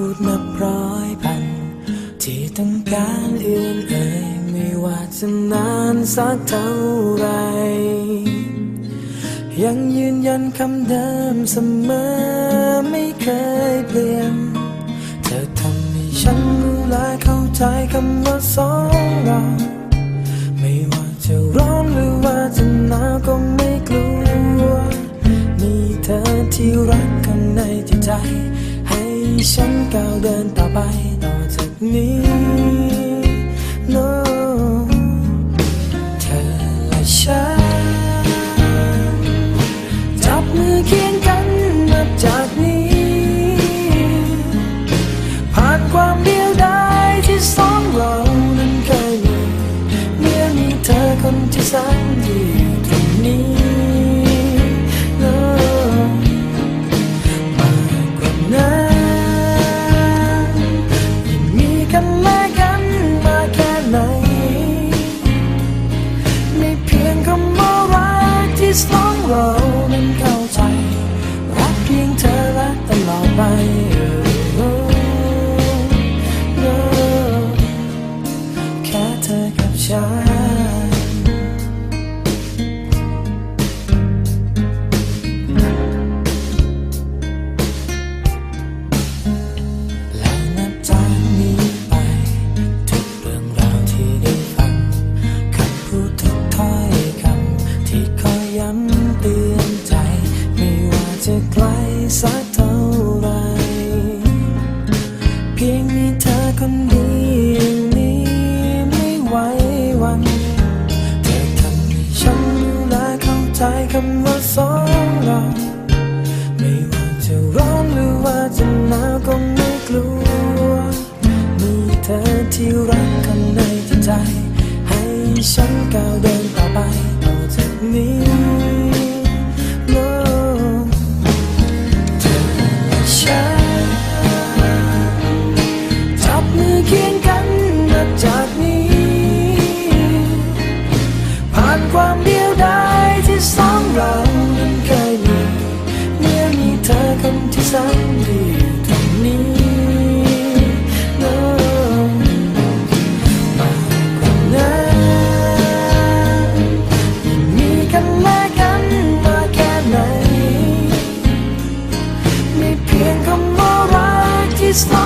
พูดนับร้อยพัน ที่ต้องการเอื่นเอ่ยไม่ว่าจะนานสักเท่าไร ยังยืนยันคำเดิมเสมอ ให้ฉันก้าวเไป Oh, no แค่เธอกับฉันแล้วนับจากนี้ไป ทุกเรื่องราวที่ได้ฟังคำพูดทุกถ้อยคำที่คอยย้ำเตือนใจ ไม่ว่าจะไกลสัก ที่รักข้างในจิตใจ ให้ฉันก้าวเดินต่อไปต่อจากนี้ No เธอและฉันจับมือเคียงกันนับจากนี้ ผ่านความเดียวดายที่สองเรานั้นเคยมี เมื่อมีเธอคนที่แสนดี ก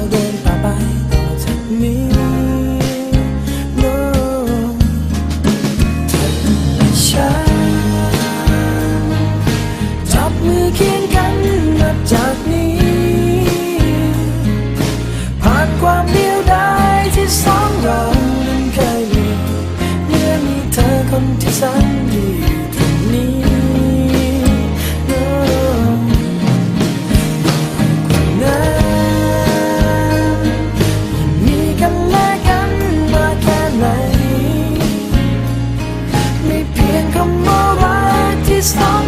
น this not